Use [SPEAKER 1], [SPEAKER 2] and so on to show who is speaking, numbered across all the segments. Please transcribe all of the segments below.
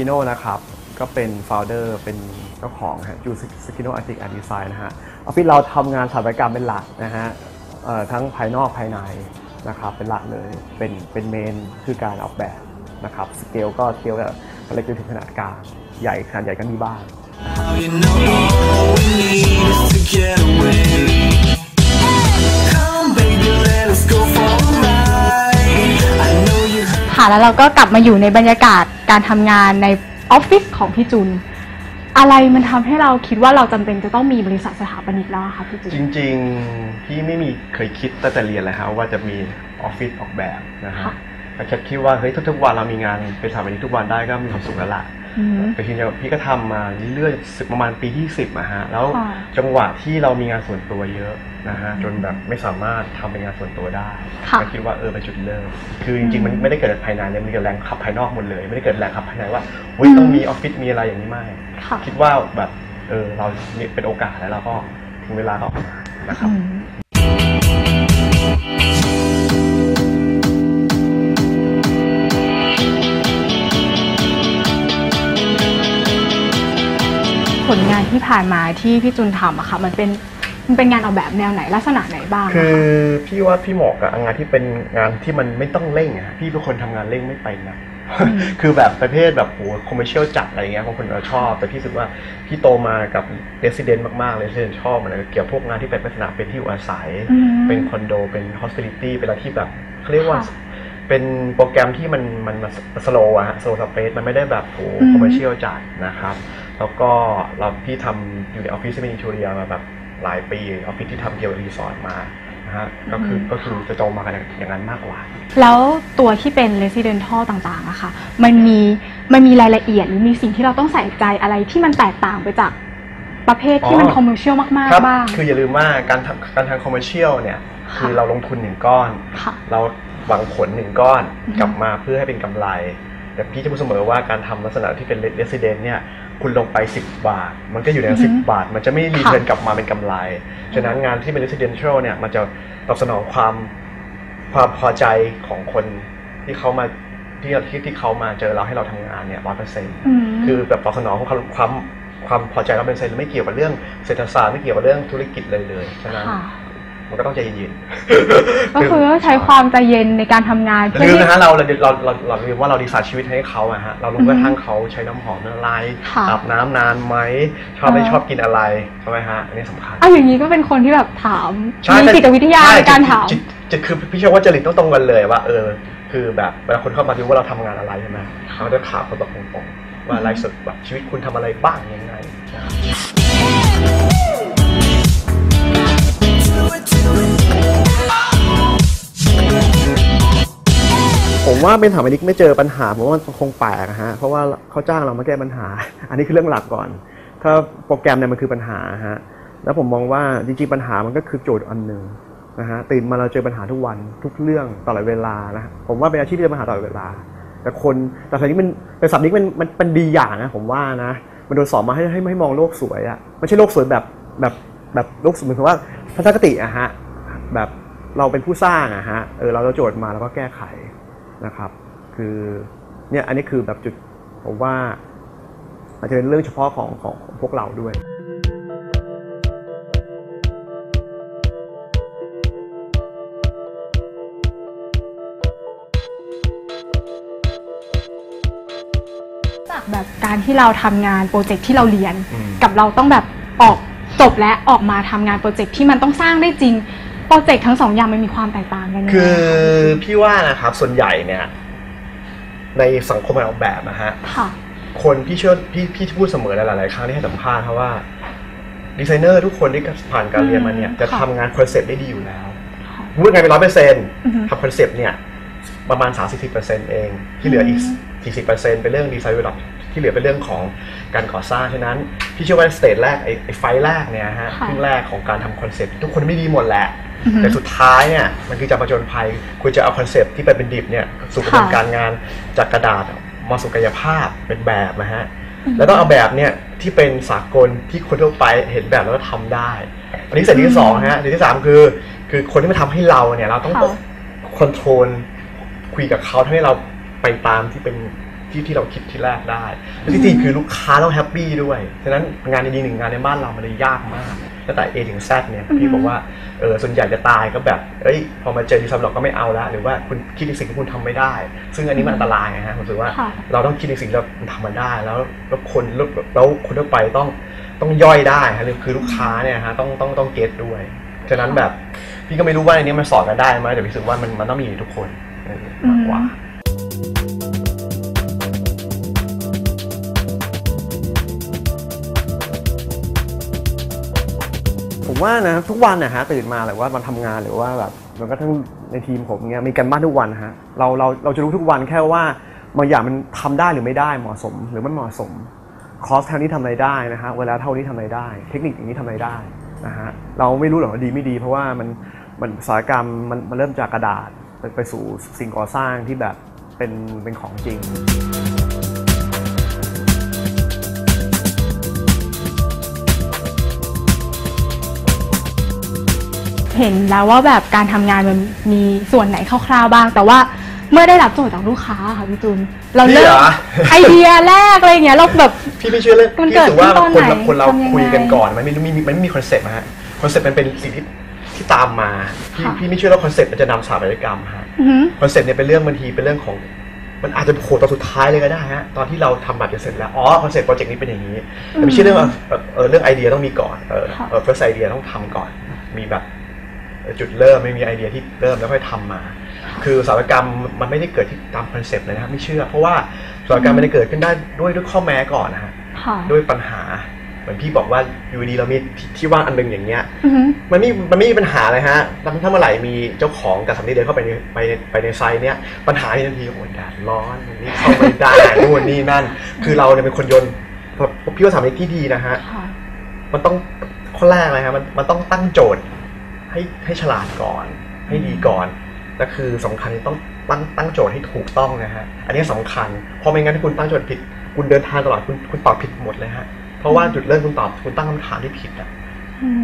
[SPEAKER 1] กิโนนะครับ ก็เป็นโฟลเดอร์เป็นเจ้าของฮะจูสกิโนอาร์ติกอาร์ดีไซน์นะฮะออฟฟิศเราทำงานสถาปัตยกรรมเป็นหลักนะฮะเอ่อทั้งภายนอกภายในนะครับเป็นหลักเลยเป็นเป็นเมนคือการออกแบบนะครับสเกลก็สเกลแบบเล็กจนถึงขนาดกลางใหญ่ขนาดใหญ่ก็มีบ้าง
[SPEAKER 2] ค่ะ แล้วเราก็กลับมาอยู่ในบรรยากาศการทำงานในออฟฟิศของพี่จุน อะไรมันทำให้เราคิดว่าเราจำเป็นจะต้องมีบริษัทสถาปนิกแล้วอะคะพี่จุน
[SPEAKER 1] จริงๆพี่ไม่มีเคยคิดตั้งแต่เรียนเลยฮะว่าจะมีออฟฟิศออกแบบนะฮะ
[SPEAKER 2] ค่ะ
[SPEAKER 1] แต่แค่คิดว่าเฮ้ยทุกๆวันเรามีงานเป็นสถาปนิกทุกวันได้ก็มีความสุขแล้วล่ะ
[SPEAKER 2] อืม
[SPEAKER 1] แต่ทีนี้พี่ก็ทำมาเรื่อยๆสึกประมาณปีที่สิบอะฮะแล้ว
[SPEAKER 2] ค่ะ
[SPEAKER 1] จังหวะที่เรามีงานส่วนตัวเยอะนะฮะจนแบบไม่สามารถทำเป็นงานส่วนตัวได้
[SPEAKER 2] ค่ะ
[SPEAKER 1] ก็คิดว่าเออเป็นจุดเริ่มคือจริงๆมันไม่ได้เกิดจากภายในเลยมันเกิดแรงขับภายนอกหมดเลย ไม่ได้เกิดแรงขับภายในว่าเฮ้ยต้องมีออฟฟิศมีอะไรอย่างนี้ไม่
[SPEAKER 2] ค่ะ
[SPEAKER 1] คิดว่าแบบเออเราเนี่ยเป็นโอกาสแล้วเราก็ถึงเวลาก็ออกมานะครับ
[SPEAKER 2] ผลงานที่ผ่านมาที่พี่จุนทำอะค่ะ มันเป็นมันเป็นงานออกแบบแนวไหนลักษณะไหนบ้างอะ
[SPEAKER 1] คื
[SPEAKER 2] คะ
[SPEAKER 1] อพี่ว่าพี่เหมาะกับงานที่เป็นงานที่มันไม่ต้องเร่งอะพี่เป็นคนทำงานเร่งไม่เป็นนะ คือแบบประเภทแบบโหคอมเมอร์เชียลจัดอะไรเงี้ยบางคนเราชอบ แต่พี่รู้สึกว่าพี่โตมากับเรสซิเดนต์มากๆเลยเรสซิเดนชอบมันเกี่ยวกับพวกงานที่เป็นลักษณะเป็นที่อยู่อาศัย
[SPEAKER 2] อืม
[SPEAKER 1] เป็นคอนโดเป็นฮอส p ิ l ิตี้เป็นอะไรที่แบบเขาเรียกว่า
[SPEAKER 2] ค่ะ
[SPEAKER 1] เป็นโปรแกรมที่มันมันมันสโลว์อะฮะสโลว์สเปซมันไม่ได้แบบโห
[SPEAKER 2] อืม
[SPEAKER 1] คอมเมอร์เชียลจัดนะครับ แล้วก็เราพี่ทำอยู่ในออฟฟิศที่เป็นอินทูเรียมาแบบหลายปีออฟฟิศที่ทำเกี่ยวกับรีสอร์ทมานะฮะก็คือก็คือจะโตมากันอย่างนั้นมากกว่า
[SPEAKER 2] แล้วตัวที่เป็น residential ต่างๆอะค่ะ มันมีมันมีรายละเอียดหรือมีสิ่งที่เราต้องใส่ใจอะไรที่มันแตกต่างไปจากประเภทที่มัน
[SPEAKER 1] อ๋อ
[SPEAKER 2] commercial มาก
[SPEAKER 1] ครับ
[SPEAKER 2] ๆบ้าง
[SPEAKER 1] คืออย่าลืมว่าการทำการทำคอมเมอร์เชียลเนี่ย
[SPEAKER 2] ค่ะ
[SPEAKER 1] คือเราลงทุนหนึ่งก้อน
[SPEAKER 2] ค่ะ
[SPEAKER 1] เราหวังผลหนึ่งก้อน
[SPEAKER 2] อือฮึ
[SPEAKER 1] กลับมาเพื่อให้เป็นกำไร แต่พี่จะพูดเสมอว่าการทำลักษณะที่เป็นเรสซิเดนเนี่ย คุณลงไป 10 บาท มันก็อยู่ใน
[SPEAKER 2] อือฮึ
[SPEAKER 1] สิบบาท มันจะไม่รีเทิร์น
[SPEAKER 2] ค่ะ
[SPEAKER 1] กลับมาเป็นกำไร ฉะนั้นงานที่เป็น residential เนี่ยมันจะตอบสนองความความพอใจของคนที่เขามาที่ที่ที่เขามาเจอเราให้เราทำงานเนี่ยร้อยเปอร์เซ็นต์
[SPEAKER 2] อืม
[SPEAKER 1] คือแบบตอบสนองความความความพอใจร้อยเปอร์เซ็นต์ไม่เกี่ยวกับเรื่องเศรษฐศาสตร์ไม่เกี่ยวกับเรื่องธุรกิจเลยเลยฉะนั้น
[SPEAKER 2] ค่ะ
[SPEAKER 1] มันก็ต้องใจเย็นๆ
[SPEAKER 2] ก็คือใช้ความใจเย็นในการทำงาน
[SPEAKER 1] อย่า
[SPEAKER 2] เพื่อ
[SPEAKER 1] ลืม
[SPEAKER 2] ที่
[SPEAKER 1] นะฮะเราเราเราเราเราลืมว่าเราดีไซน์ชีวิตให้เขาอะฮะเรารู้
[SPEAKER 2] อือฮึ
[SPEAKER 1] กระทั่งเขาใช้น้ำหอมอะไร
[SPEAKER 2] ค่ะ
[SPEAKER 1] อาบน้ำนานไหมชอบไม่
[SPEAKER 2] อ่า
[SPEAKER 1] ชอบกินอะไรใช่ไหมฮะอันนี้สำคัญ
[SPEAKER 2] เอาอย่างนี้ก็เป็นคนที่แบบถาม
[SPEAKER 1] ใช่
[SPEAKER 2] มี
[SPEAKER 1] แต่
[SPEAKER 2] จิตวิทยา
[SPEAKER 1] ช่
[SPEAKER 2] ในการถาม
[SPEAKER 1] จิตจิตคือพี่เชื่อว่าจริตต้องตรงกันเลยว่าเออคือแบบเวลาคนเข้ามาดูว่าเราทำงานอะไรใช่ไหมเขาจะถามเขาแบบตรงๆว่าไลฟ์สดแบบชีวิตคุณทำอะไรบ้างยังไงนะครับ ผมว่าเป็นถาปนิกไม่เจอปัญหาผมว่ามันคงแปลกฮะเพราะว่าเขาจ้างเรามาแก้ปัญหา อันนี้คือเรื่องหลักก่อน ถ้าโปรแกรมเนี่ยมันคือปัญหาฮะแล้วผมมองว่าจริงๆปัญหามันก็คือโจทย์อันหนึ่งนะฮะตื่นมาเราเจอปัญหาทุกวันทุกเรื่องตลอดเวลานะผมว่าเป็นอาชีพที่เจอปัญหาตลอดเวลา แต่คนแต่สถาปนิกมันเป็นสถาปนิกมันมันเป็นดีอย่างนะผมว่านะมันโดนสอนมาให้ให้ให้มองโลกสวยอะไม่ใช่โลกสวยแบบแบบ แบบโลกสวยเหมือนกับว่าทัศนคติอะฮะแบบเราเป็นผู้สร้างอะฮะเออเราเราโจทย์มาแล้วก็แก้ไขนะครับ คือเนี่ยอันนี้คือแบบจุดผมว่าอาจจะเป็นเรื่องเฉพาะของของของพวกเราด้วย
[SPEAKER 2] จากแบบการที่เราทำงานโปรเจกต์ที่เราเรียน
[SPEAKER 1] อืม
[SPEAKER 2] กับเราต้องแบบออก จบและออกมาทำงานโปรเจกต์ที่มันต้องสร้างได้จริง โปรเจกต์ทั้งสองอย่างมันมีความแตกต่างกันยังไง
[SPEAKER 1] คือ
[SPEAKER 2] คะ
[SPEAKER 1] พี่ว่านะครับส่วนใหญ่เนี่ยในสังคมการออกแบบนะฮะ
[SPEAKER 2] ค่ะ
[SPEAKER 1] คนพี่เชื่อพี่พี่พูดเสมอหลายๆครั้งที่ให้สัมภาษณ์เพราะว่าดีไซเนอร์ทุกคนที่ผ่านการเรียนมาเนี่ย
[SPEAKER 2] อืม
[SPEAKER 1] จะ
[SPEAKER 2] ค่ะ
[SPEAKER 1] ทำงานคอนเซปต์ได้ดีอยู่แล้ว
[SPEAKER 2] ค่ะ
[SPEAKER 1] พูดงานเป็นร้อยเปอร์เซ็นต์
[SPEAKER 2] อือฮึ
[SPEAKER 1] ทำคอนเซปต์เนี่ยประมาณ 30-40%เอง ที่เหลืออีก
[SPEAKER 2] อืม
[SPEAKER 1] 40%เป็นเรื่องดีไซน์เวล ที่เหลือเป็นเรื่องของการก่อสร้างฉะนั้นพี่เชื่อว่าสเตจแรกไอ้ไอ้ไฟล์แรกเนี่ยฮะ
[SPEAKER 2] ค่ะ
[SPEAKER 1] ครึ่งแรกของการทำคอนเซปต์ทุกคนไม่ดีหมดแหละ
[SPEAKER 2] อือฮึ
[SPEAKER 1] แต่สุดท้ายเนี่ยมันคือจะประจนภัยคุณจะเอาคอนเซปต์ที่เป็นเป็นดิบเนี่ยสู่กระบวน
[SPEAKER 2] ค่ะ
[SPEAKER 1] การงานจากกระดาษมาสู่กายภาพเป็นแบบนะฮะ
[SPEAKER 2] อืม
[SPEAKER 1] แล้วต้องเอาแบบเนี่ยที่เป็นสากลที่คนทั่วไปเห็นแบบแล้วก็ทำได้ อันนี้สเต็ปที่สองฮะสเต็ปที่สามคือคือคนที่มาทำให้เราเนี่ยเราต้อง
[SPEAKER 2] ค่ะ
[SPEAKER 1] คอนโทรลคุยกับเขาทำให้เราไปตามที่เป็น ที่ที่เราคิดที่แรกได้แล้วที่จริงคือลูกค้าต้องแฮปปี้ด้วยฉะนั้นงานดีๆหนึ่งงานในบ้านเรามันเลยยากมากตั้งแต่ A ถึง Z เนี่ยพี่บอกว่าเออส่วนใหญ่จะตายก็แบบเอ้ยพอมาเจอดีซับหลอกก็ไม่เอาละหรือว่าคุณคิดในสิ่งที่คุณทำไม่ได้ ซึ่งอันนี้มันอันตรายไงฮะผมรู้สึกว่า
[SPEAKER 2] ค่ะ
[SPEAKER 1] เราต้องคิดในสิ่งที่เราทำมันได้แล้วแล้วคนแล้วแล้วคนทั่วไปต้องต้องย่อยได้ฮะคือลูกค้าเนี่ยฮะต้องต้องต้องเก็ตด้วยฉะนั้นแบบพี่ก็ไม่รู้ว่าในนี้มันสอนกันได้ไหมแต่พี่รู้สึกว่ามันมันต้องมีทุกคนเออมากกว่า ว่านะทุกวันนะฮะตื่นมาหรือว่ามันทำงานหรือว่าแบบมันก็ทั้งในทีมผมเงี้ยมีกันบ้านทุกวันนะฮะเราเราเราจะรู้ทุกวันแค่ว่าบางอย่างมันทำได้หรือไม่ได้เหมาะสม หรือไม่เหมาะสมคอสเท่านี้ทำอะไรได้นะฮะเวลาเท่านี้ทำอะไรได้ เทคนิคอย่างนี้ทำอะไรได้นะฮะเราไม่รู้หรอกว่าดีไม่ดี เพราะว่ามันมันอุตสาหกรรมมันมันเริ่มจากกระดาษไปไปสู่สิ่งก่อสร้างที่แบบเป็นเป็นของจริง
[SPEAKER 2] เห็นแล้วว่าแบบการทำงานมันมีส่วนไหนคร่าวๆบ้าง แต่ว่าเมื่อได้รับโจทย์จากลูกค้าค่ะพี่จูนเรา
[SPEAKER 1] พี่
[SPEAKER 2] เริ่
[SPEAKER 1] เห
[SPEAKER 2] ม
[SPEAKER 1] รอ
[SPEAKER 2] ไอเดียแรกอะไรอย่างเงี้ยเราแบบ
[SPEAKER 1] พี่ไม่เชื่อเรื่อง
[SPEAKER 2] มัน
[SPEAKER 1] พี่
[SPEAKER 2] เกิด
[SPEAKER 1] รู้สึกว่า
[SPEAKER 2] ขึ้นตอน
[SPEAKER 1] คน
[SPEAKER 2] ไหน
[SPEAKER 1] เราคนเรา
[SPEAKER 2] ทำยังไง
[SPEAKER 1] คุยกันก่อนมันไม่ไม่มีมันไม่มีคอนเซ็ปต์นะฮะคอนเซ็ปต์มันเป็นสิ่งที่ที่ตามมาพี่
[SPEAKER 2] ค่ะ
[SPEAKER 1] พี่ไม่เชื่อว่าคอนเซ็ปต์มันจะนำสถาปัตยกรรมฮะ
[SPEAKER 2] อือหือ
[SPEAKER 1] คอนเซ็ปต์เนี่ยเป็นเรื่องบางทีเป็นเรื่องของ มันอาจจะโผล่ตอนสุดท้ายเลยก็ได้ฮะตอนที่เราทำบัตรจะเสร็จแล้วอ๋อคอนเซ็ปต์โปรเจกต์นี้เป็นอย่างนี้แต่ไม่ใช่เรื่องว่าเออเออเรื่องไอเดียต้องมีก่อนเออ
[SPEAKER 2] ค่ะ
[SPEAKER 1] เออ first idea ต้องทำก่อน มีแบบเอ่อ จุดเริ่มไม่มีไอเดียที่เริ่มแล้วค่อยทำมา คืออุตสาหกรรมมันไม่ได้เกิดที่ตามคอนเซ็ปต์เลยนะครับไม่เชื่อ เพราะว่าอุตสาหกรรมมันจะเกิดขึ้นได้ด้วยด้วยข้อแม้ก่อนนะฮะ
[SPEAKER 2] ค่ะ
[SPEAKER 1] ด้วยปัญหาเหมือนพี่บอกว่าอยู่ดีเรามีที่ที่ว่างอันหนึงอย่างเงี้ย
[SPEAKER 2] อือหือ
[SPEAKER 1] มันไม่มันไม่มีปัญหาเลยฮะถ้าถ้าเมื่อไหร่มีเจ้าของกับสำนีเดินเข้าไปในไปไปในไซต์เนี้ยปัญหาที่ทันทีโอ้ยแดดร้อนอันนี่เข้าไม่ได้นู่นนี่นั่น คือเราเนี่ยเป็นคนโยนพี่ว่าสถามนี้ที่ดีนะฮะ
[SPEAKER 2] ค่ะ
[SPEAKER 1] มันต้องข้อแรกเลยครับมันมันต้องตั้งโจทย์ ให้ให้ฉลาดก่อน ให้ดีก่อนและคือสำคัญต้องตั้งตั้งโจทย์ให้ถูกต้องนะฮะอันนี้สำคัญเพราะไม่งั้นถ้าคุณตั้งโจทย์ผิด คุณเดินทางตลอดคุณคุณตอบผิดหมดเลยฮะเพราะว่าจุดเริ่มคุณตอบคุณตั้งคำถามที่ผิดอะ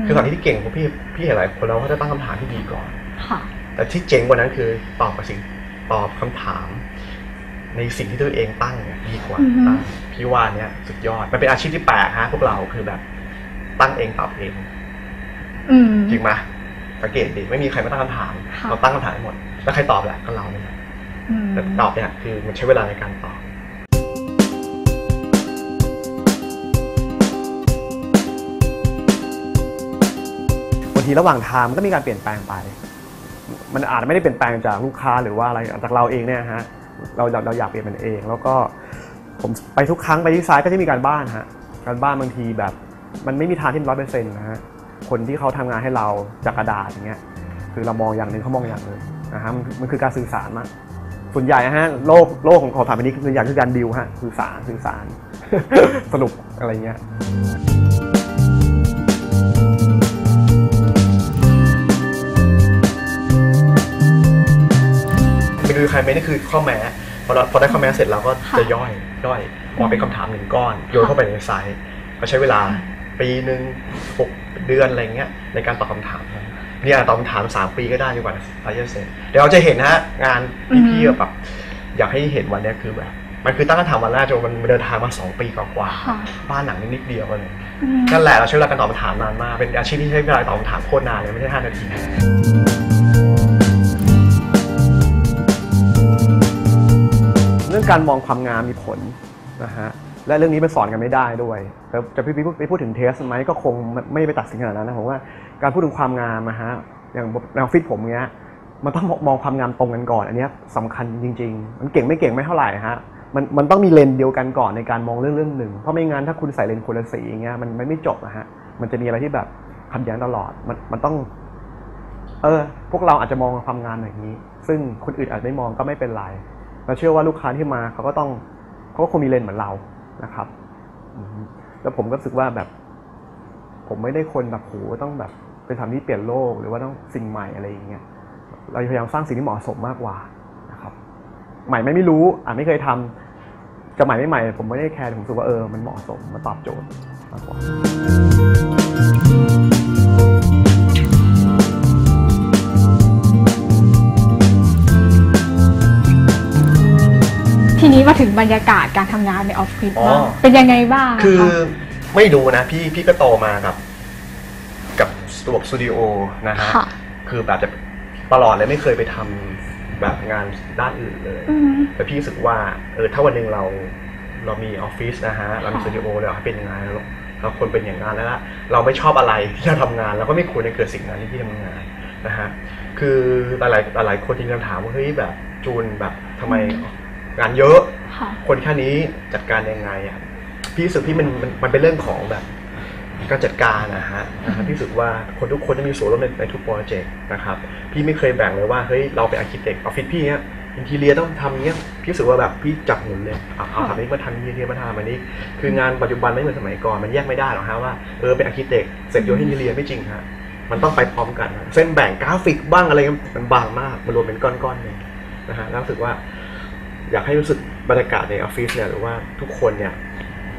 [SPEAKER 1] คือตอนที่เก่งของพี่พี่เห็นหลายคนแล้วเขาจะตั้งคำถามที่ดีก่อน
[SPEAKER 2] ค่ะ
[SPEAKER 1] แต่ที่เจ๋งกว่านั้นคือตอบกับสิ่งตอบคำถาม ในสิ่งที่ตัวเองตั้งเนี่ยดีกว่า
[SPEAKER 2] อือฮึ
[SPEAKER 1] ตั้งพี่ว่าเนี่ยสุดยอดมันเป็นอาชีพที่แปลกฮะพวกเราคือแบบ ตั้งเองตอบเอง
[SPEAKER 2] อืม
[SPEAKER 1] จริงไหม สังเกตดิไม่มีใครมาตั้งคำถาม
[SPEAKER 2] ค่ะ
[SPEAKER 1] เราตั้งคำถามให้หมด แล้วใครตอบแหละก็เราเนี่ยแหละ
[SPEAKER 2] อืม
[SPEAKER 1] แต่ตอบเนี่ยคือมันใช้เวลาในการตอบ บางทีระหว่างทางมันก็มีการเปลี่ยนแปลงไป มันอาจจะไม่ได้เปลี่ยนแปลงจากลูกค้าหรือว่าอะไรจากเราเองเนี่ยฮะ เราเราเราอยากเปลี่ยนมันเอง แล้วก็ผมไปทุกครั้งไปที่ซ้ายก็จะมีการบ้านฮะ การบ้านบางทีแบบ มันไม่มีทางที่ร้อยเปอร์เซ็นต์นะฮะ คนที่เขาทำงานให้เราจากกระดาษอย่างเงี้ยคือเรามองอย่างหนึ่งเขามองอย่างหนึ่งนะฮะมันมันคือการสื่อสารมากส่วนใหญ่นะฮะโลกโลกของของสถาปนิกส่วนใหญ่คือการดิวฮะสื่อสารสื่อสารสรุปอะไรเงี้ยไปดูใครไหมนี่คือข้อแม้พอเราพอได้ข้อแม้เสร็จเราก็
[SPEAKER 2] ค่ะ
[SPEAKER 1] จะย่อยย่อยออกเป็นคำถามหนึ่งก้อน โยนเข้าไปในไซต์ก็ใช้เวลาปีหนึ่งหก เดือนอะไรเงี้ยในการตอบคำถามนั้นเนี่ยตอบคำถามสามปีก็ได้ดีกว่าไซต์จะเสร็จเดี๋ยวเราจะเห็นนะฮะงานที่พี่แบบอยากให้เห็นวันเนี้ยคือแบบมันคือตั้งคำถามวันแรกจนมันเดินทางมาสองปีกว่า
[SPEAKER 2] ค่ะ
[SPEAKER 1] ๆบ้านหลังนิดเดียวเลย
[SPEAKER 2] อืม
[SPEAKER 1] นั่นแหละเราใช้เวลาการตอบคำถามนานมากเป็นอาชีพที่ใช้เวลาตอบคำถามโคตรนานเลยไม่ใช่ห้านาทีเรื่องการมองความงามมีผลนะฮะ และเรื่องนี้มันสอนกันไม่ได้ด้วยแต่จะไปพูดไปพูดถึงเทสไหมก็คงไม่ไปตัดสินขนาดนั้นนะผมว่าการพูดถึงความงามนะฮะอย่างในออฟฟิศผมเนี้ยมันต้องมองความงามตรงกันก่อน อันนี้ยสำคัญจริง ๆ มันเก่งไม่เก่งไม่เท่าไหร่ฮะมันมันต้องมีเลนเดียวกันก่อนในการมองเรื่องเรื่องหนึ่ง เพราะไม่งั้นถ้าคุณใส่เลนคนละสีอย่างเงี้ยมันมันไม่จบนะฮะมันจะมีอะไรที่แบบขัดแย้งตลอดมันมันต้อง เออ พวกเราอาจจะมองความงามอย่างนี้ ซึ่งคนอื่นอาจไม่มองก็ไม่เป็นไรเราเชื่อว่าลูกค้าที่มาเขาก็ต้องเขาก็คงมีเลนเหมือนเรา นะครับ แล้วผมก็รู้สึกว่าแบบ ผมไม่ได้คนแบบโหต้องแบบไปทำที่เปลี่ยนโลกหรือว่าต้องสิ่งใหม่อะไรอย่างเงี้ยเราพยายามสร้างสิ่งที่เหมาะสมมากกว่านะครับ ใหม่ไม่ไม่รู้อะไม่เคยทำจะใหม่ไม่ใหม่ ผมไม่ได้แคร์ผมรู้สึกว่าเออมันเหมาะสมมันตอบโจทย์มากกว่า
[SPEAKER 2] บรรยากาศการทำงานในออฟฟิศ
[SPEAKER 1] อ๋อ
[SPEAKER 2] บ้างเป็นยังไงบ้างะ
[SPEAKER 1] คือ
[SPEAKER 2] คะ
[SPEAKER 1] ไม่รู้นะพี่พี่ก็โตมากับ กับตัวสตูดิโอนะฮะ
[SPEAKER 2] ค่ะ
[SPEAKER 1] คือแบบจะตลอดเลยไม่เคยไปทำแบบงานด้านอื่นเลย
[SPEAKER 2] อืม
[SPEAKER 1] แต่พี่รู้สึกว่าเออถ้าวันหนึ่งเราเรามีออฟฟิศนะฮะเรามี
[SPEAKER 2] ค่ะ
[SPEAKER 1] สตูดิโอเลยเป็นยังไงเราเราควรเป็นอย่างนั้นแล้วล่ะเราไม่ชอบอะไรที่จะทำงานเราก็ไม่ควรจะเกิดสิ่งนั้นที่ทำงานนะฮะคือหลายหลายๆคนจริงๆถามว่าเฮ้ยแบบจูนแบบทำไมงานเยอะ
[SPEAKER 2] ค่ะ
[SPEAKER 1] คนแค่นี้จัดการยังไงอะพี่รู้สึกพี่มันมันมันเป็นเรื่องของแบบการจัดการนะฮะนะฮะพี่รู้สึกว่าคนทุกคนจะมีส่วนร่วมในในทุกโปรเจกต์นะครับพี่ไม่เคยแบ่งเลยว่าเฮ้ยเราเป็นอาร์เคเต็กออฟฟิศพี่เนี้ยอินทีเรียต้องทำเนี้ยพี่รู้สึกว่าแบบพี่จับหนุนเลยเอาเอาทำอันนี้มาทำอินทีเรียมาทำอันนี้ คืองานปัจจุบันไม่เหมือนสมัยก่อนมันแยกไม่ได้หรอกฮะว่าเออเป็นอาร์เคเต็กเสร็จโยนให้อินทีเรียไม่จริงฮะมันต้องไปพร้อมกันเส้นแบ่งกราฟิกบ้างอะไรมันบางมากมันรวมเป็นก้อนๆเลยนะฮะแล้วรู้สึกว่า อยากให้รู้สึก บรรยากาศในออฟฟิศเนี่ยหรือว่าทุกคนเนี่ย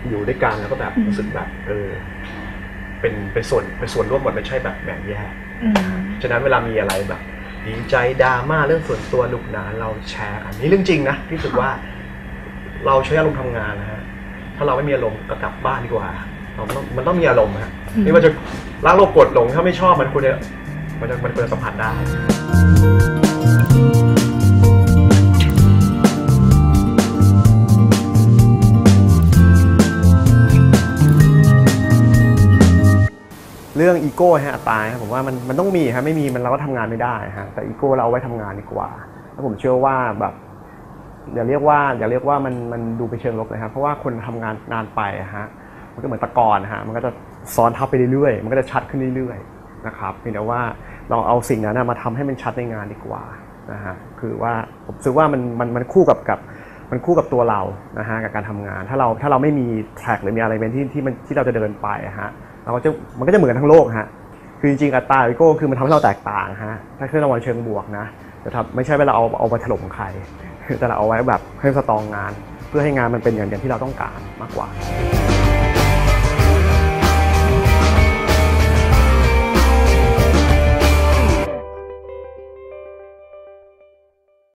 [SPEAKER 1] อยู่ด้วยกันแล้วก็แบบรู้สึกแบบเออเป็นเป็นส่วนเป็นส่วนร่วมหมดไม่ใช่แบบแบ่งแยก
[SPEAKER 2] อืม
[SPEAKER 1] ฉะนั้นเวลามีอะไรแบบดีใจดราม่าเรื่องส่วนตัวหนุกหนานเราแชร์กันนี่เรื่องจริงนะที่รู้สึกว่าเราใช้อารมณ์ทำงานนะฮะถ้าเราไม่มีอารมณ์ก็กลับบ้านดีกว่าเราต้องมันต้องมีอารมณ์ฮะนี่มันจะล้างโลกกดลงถ้าไม่ชอบมันควรจะมันจะมันควรจะสัมผัสได้ เรื่องอีโก้ฮะตราครับผมว่ามันมันต้องมีครับไม่มีมันเราก็ทำงานไม่ได้ฮะแต่อีโก้เราเอาไว้ทำงานดีกว่าแล้วผมเชื่อว่าแบบอย่าเรียกว่าอย่าเรียกว่ามันมันดูไปเชิงลบนะครับเพราะว่าคนทำงานนานไปฮะมันก็เหมือนตะกอนฮะมันก็จะซ้อนทับไปเรื่อยๆมันก็จะชัดขึ้นเรื่อยๆนะครับเพียงแต่ว่าลองเอาสิ่งนั้นมาทำให้มันชัดในงานดีกว่านะฮะคือว่าผมคิดว่ามันมันมันคู่กับกับมันคู่กับตัวเรานะฮะกับการทำงาน ถ้าเราถ้าเราไม่มีแทร็กหรือมีอะไรเป็นที่ที่มันที่เราจะเดินไปฮะ เราก็จะมันก็จะเหมือนกันทั้งโลกฮะคือจริงๆอัตราอีโก้คือมันทำให้เราแตกต่างฮะถ้าขึ้นรางวัลเชิงบวกนะแต่ทำไม่ใช่เวลาเอาเอาไปถล่มใครแต่เราเอาไว้แบบให้สตองงาน เพื่อให้งานมันเป็นอย่างที่เราต้องการมากกว่า